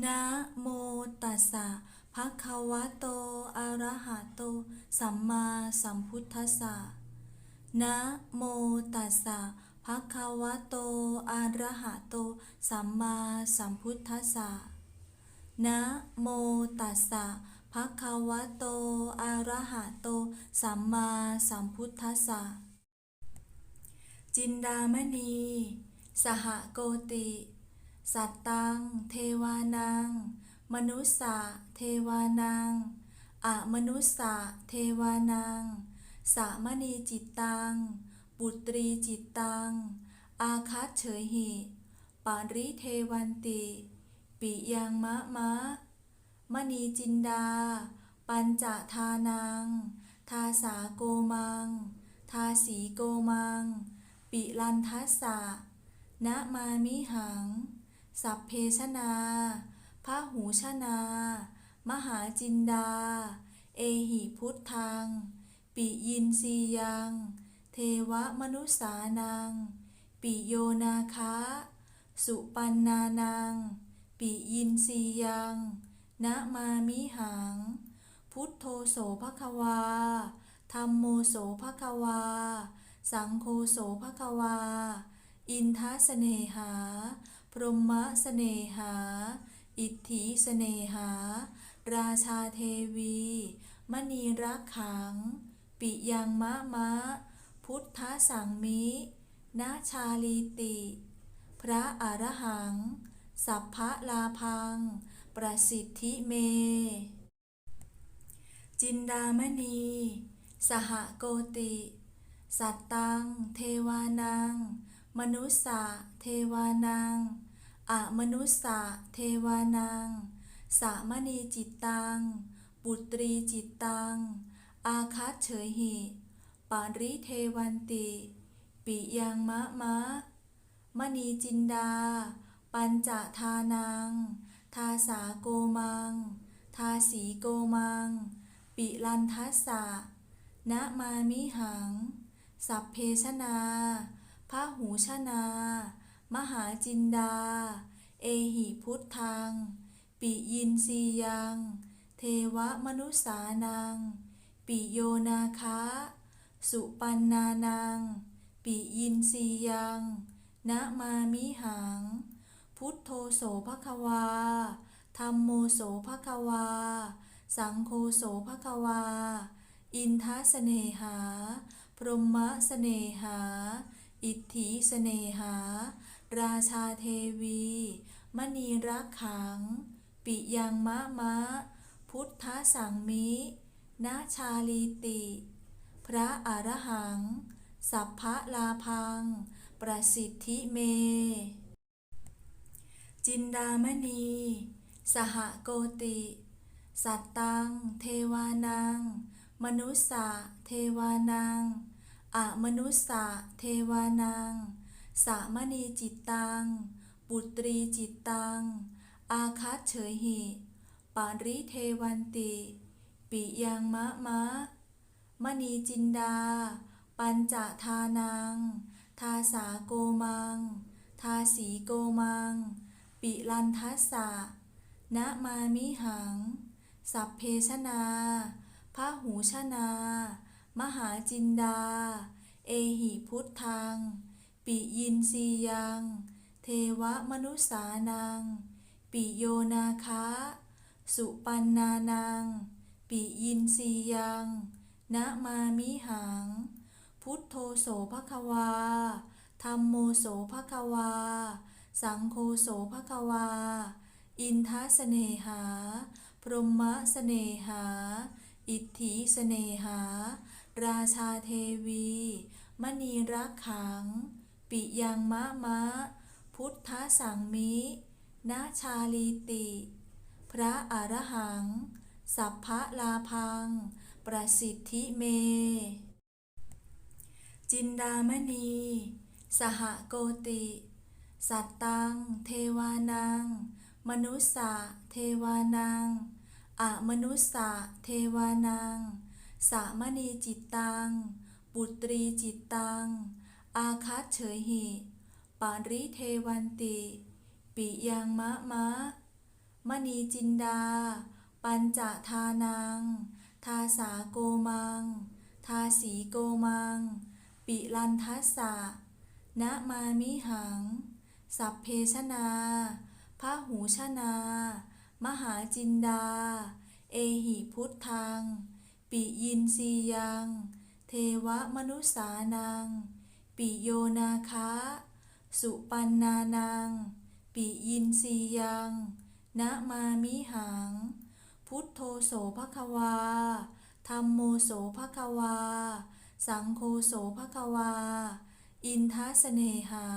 นะโมตัสสะภะคะวะโต อะระหะโต สัมมาสัมพุทธัสสะนะโมตัสสะภะคะวะโต อะระหะโต สัมมาสัมพุทธัสสะนะโมตัสสะภะคะวะโต อะระหะโต สัมมาสัมพุทธัสสะจินดามณี สหโกติ สัตตัง เทวานัง มนุสสะเทวานังอะมนุสสะเทวานัง สามณีจิตตัง ปุตรีจิตตัง อาคัตเฉยหิ ปาริเทวันติ ปิยังมะมะ มณีจินดา ปัญจทานัง ทาสาโกมัง ทาสีโกมัง ปิลันทัสสะนะมามิหัง สัพเพชนาพระหูชนา มหาจินดา เอหิพุทธัง ปิยินซียัง เทวมนุสานัง ปิโยนาคะ สุปันนานัง ปิยินซียังนะมามิหัง พุทโธโสภควาธรรมโมโสภควา สังโฆโสภควา อินทัสเสเนหา พรหมเสเนหา อิทธิเสเนหา ราชาเทวี มณีรักขัง ปิยังมะมะ พุทธสังมินาชาลีติ พระอรหัง สัพพะลาพัง ประสิทธิเม จินดามณี สหโกติ สัตตัง เทวานัง มนุสสะเทวานังอะมนุสสะเทวานังสามณีจิตตัง ปุตรีจิตตัง อาคัตเฉยหิปาริเทวันติ ปิยังมะมะ มณีจินดา ปัญจทานัง ทาสาโกมัง ทาสีโกมัง ปิลันทัสสะนะมามิหัง สัพเพชนา พระหูชนา มหาจินดา เอหิพุทธัง ปิยินซียัง เทวมนุสานัง ปิโยนาคะ สุปันนานัง ปิยินซียังนะมามิหัง พุทโธโสภควาธรรมโมโสภควา สังโฆโสภควา อินทสเสนหา พรหมสเนหา อิทธิเสเนหา ราชาเทวี มณีรักขัง ปิยังมะมะ พุทธสังมินาชาลีติ พระอรหัง สัพพะลาพัง ประสิทธิเม จินดามณี สหโกติ สัตตัง เทวานัง มนุสสะเทวานัง อมนุสสะเทวานังสามณีจิตตัง ปุตรีจิตตัง อาคัตเฉยหิ ปาริเทวันติ ปิยังมะมะ มณีจินดา ปัญจทานัง ทาสาโกมัง ทาสีโกมัง ปิลันทัสสะนะมามิหัง สัพเพชนาพระหูชนา มหาจินดา เอหิพุทธัง ปิยินซียัง เทวมนุสานัง ปิโยนาคะ สุปันนานัง ปิยินซียังนะมามิหัง พุทโธโสภควา ธรรมโมโสภควา สังโฆโสภควา อินทสเสนหา พรหมสเนหา อิทธิเสเนหา ราชาเทวี มณีรักขัง ปิยังมะมะ พุทธสังมินาชาลีติ พระอรหัง สัพพะลาพัง ประสิทธิเม จินดามณี สหโกติ สัตตัง เทวานัง มนุสสะเทวานังอะมนุสสะเทวานัง สามณีจิตตัง ปุตรีจิตตัง อาคัตเฉยหิปาริเทวันติ ปิยังมะมะ มณีจินดา ปัญจทานัง ทาสาโกมัง ทาสีโกมัง ปิลันทัสสะนะมามิหัง สัพเพชนาพระหูชนา มหาจินดา เอหิพุทธัง ปิยินซียัง เทวมนุษานัง ปิโยนาคะ สุปันนานัง ปิยินซียังนะมามิหัง พุทโธโสภควาธัมโมโสภควา สังโฆโสภควา อินทสเสนหา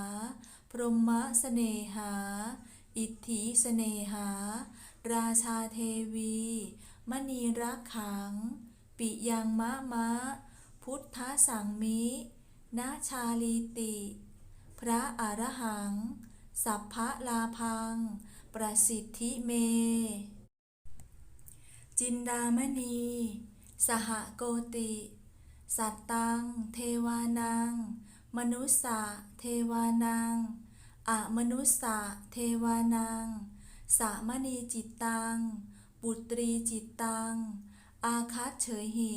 พรหมเสเนหา อิทธิเสเนหา ราชาเทวี มณีรักขัง ปิยังมะมะ พุทธสังมินาชาลีติ พระอรหัง สัพพะลาพัง ประสิทธิเม จินดามณี สหโกติ สัตตัง เทวานัง มนุสสะเทวานังอะมนุสสะเทวานัง สามณีจิตตัง ปุตรีจิตตัง อาคัตเฉยหิ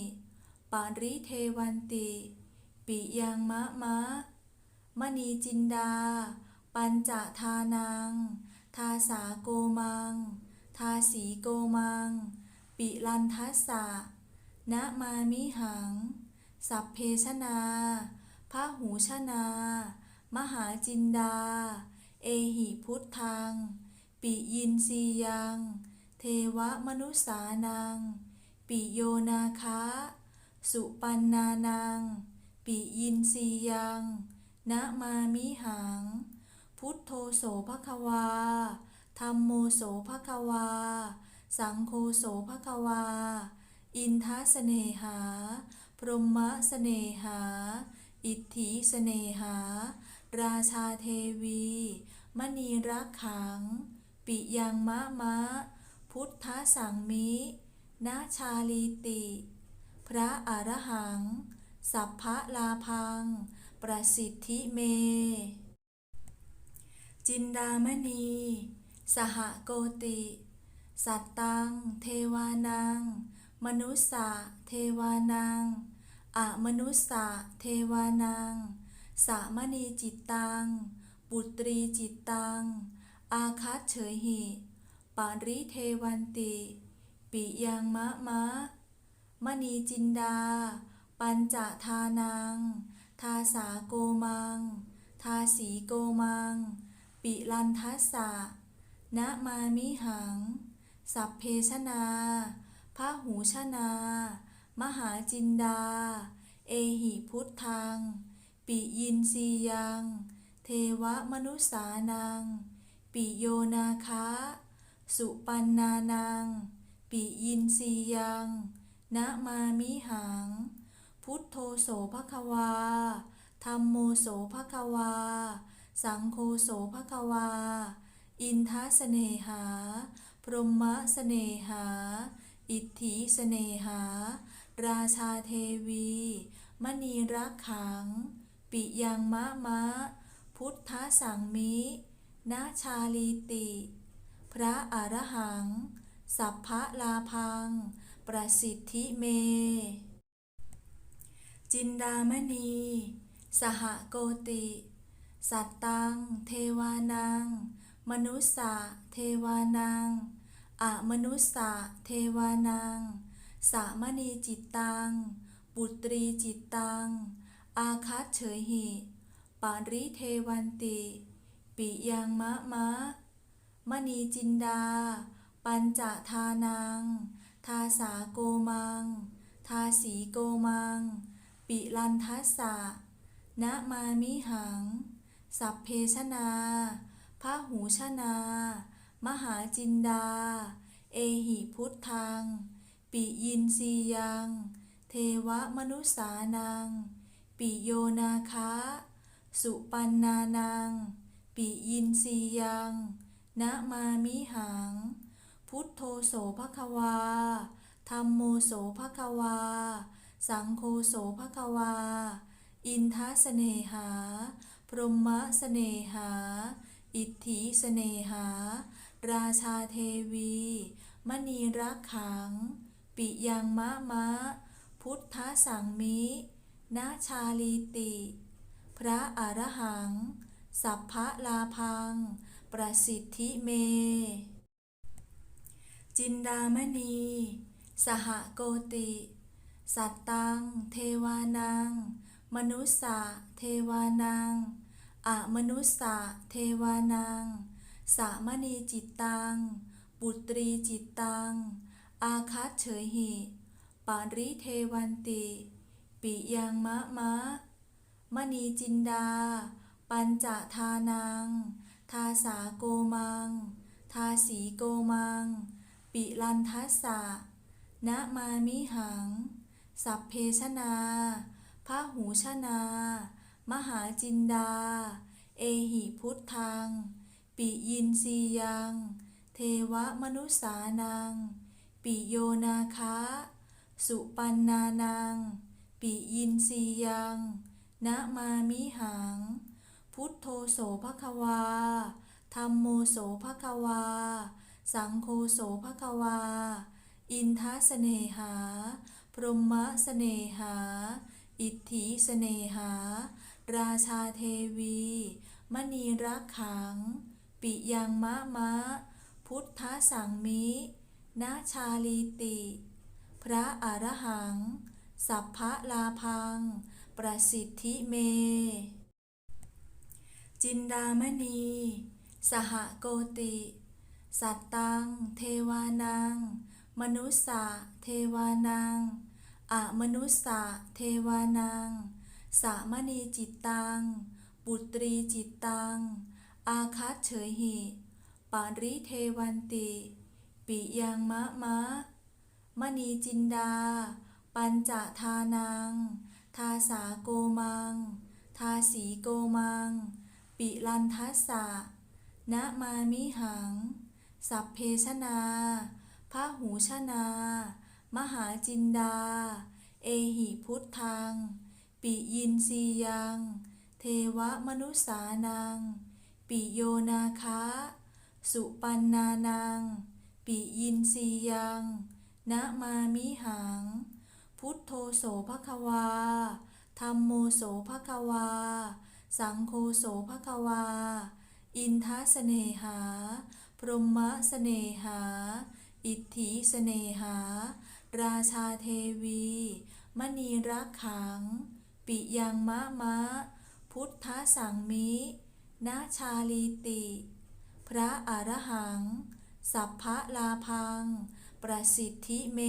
ปาริเทวันติปิยังมะมะ มณีจินดา ปัญจทานัง ทาสาโกมัง ทาสีโกมัง ปิลันทัสสะนะมามิหัง สัพเพชนาพระหูชนา มหาจินดา เอหิพุทธัง ปิยินซียัง เทวมนุษสานัง ปิโยนาคะ สุปันนานัง ปิยินซียังนะมามิหัง พุทโธโสภควาธัมโมโสภควา สังโฆโสภควา อินทัสเสนหา พรหมสเนหา อิทธิเสเนหา ราชาเทวี มณีรักขัง ปิยังมะมะ พุทธสังมิ นาชาลีติ พระอรหัง สัพพะลาพัง ประสิทธิเม จินดามณี สหโกติ สัตตัง เทวานัง มนุสสะเทวานังอะมนุสสะเทวานังสามณีจิตตังปุตรีจิตตัง อาคัตเฉยหิ ปาริเทวันติ ปิยังมะมะ มณีจินดา ปัญจทานัง ทาสาโกมัง ทาสีโกมัง ปิลันทัสสะนะมามิหัง สัพเพชนาพระหูชนา มหาจินดา เอหิพุทธัง ปิยินซียัง เทวมนุษสานัง ปิโยนาคะ สุปันนานัง ปิยินซียังนะมามิหัง พุทโธโสภควาธัมโมโสภควา สังโฆโสภควา อินทสเสนหา พรหมเสเนหา อิทธิเสเนหา ราชาเทวี มณีรักขัง ปิยังมะมะ พุทธสังมินาชาลีติ พระอรหัง สัพพะลาพัง ประสิทธิเม จินดามณี สหโกติ สัตตัง เทวานัง มนุสสะเทวานังอะมนุสสะเทวานัง สามณีจิตตัง ปุตรีจิตตัง อาคัตเฉยหิปาริเทวันติ ปิยังมะมะ มณีจินดา ปัญจทานัง ทาสาโกมัง ทาสีโกมัง ปิลันทัสสะนะมามิหัง สัพเพชนาพระหูชนา มหาจินดา เอหิพุทธัง ปิยินซียัง เทวมนุษานัง ปิโยนาคะ สุปันนานัง ปิยินซียังนะมามิหัง พุทโธโสภควาธัมโมโสภควา สังโฆโสภควา อินทสเสนหา พรหมเสเนหา อิทธิเสเนหา ราชาเทวี มณีรักขัง ปิยังมะมะ พุทธสังมินาชาลีติ พระอรหัง สัพพะลาพัง ประสิทธิเม จินดามณี สหโกติ สัตตัง เทวานัง มนุสสะเทวานังอะมนุสสะเทวานัง สามณีจิตตังปุตรีจิตตัง อาคัตเฉยหิปาริเทวันติ ปิยังมะมะ มณีจินดา ปัญจทานัง ทาสาโกมัง ทาสีโกมัง ปิลันทัสสะนะมามิหัง สัพเพชนาพระหูชนา มหาจินดา เอหิพุทธัง ปิยินซียัง เทวมนุษสานัง ปิโยนาคะ สุปันนานัง ปิยินซียังนะมามิหัง พุทโธโสภควาธัมโมโสภควา สังโฆโสภควา อินทสเนหา พรหมสเสนหา อิทธิเสนหา ราชาเทวี มณีรักขัง ปิยังมะมะ พุทธสังมินาชาลีติ พระอรหัง สัพพะลาพัง ประสิทธิเม จินดามณี สหโกติ สัตตัง เทวานัง มนุสสะเทวานังอะมนุสสะเทวานังสามณีจิตตัง ปุตรีจิตตัง อาคัตเฉยหิ ปาริเทวันติ ปิยังมะมะ มณีจินดา ปัญจทานัง ทาสาโกมัง ทาสีโกมัง ปิลันทัสสะนะมามิหัง สัพเพชนาพระหูชนา มหาจินดา เอหิพุทธัง ปิยินซียัง เทวมนุษานัง ปิโยนาคะ สุปันนานัง ปิยินซียังนะมามิหัง พุทโธโสภควาธัมโมโสภควา สังโฆโสภควา อินทัสเสเนหา พรหมเสน่หา อิทธิเสน่หา ราชาเทวี มณีรักขัง ปิยังมะมะ พุทธสังมินาชาลีติ พระอรหัง สัพพะลาพัง ประสิทธิเม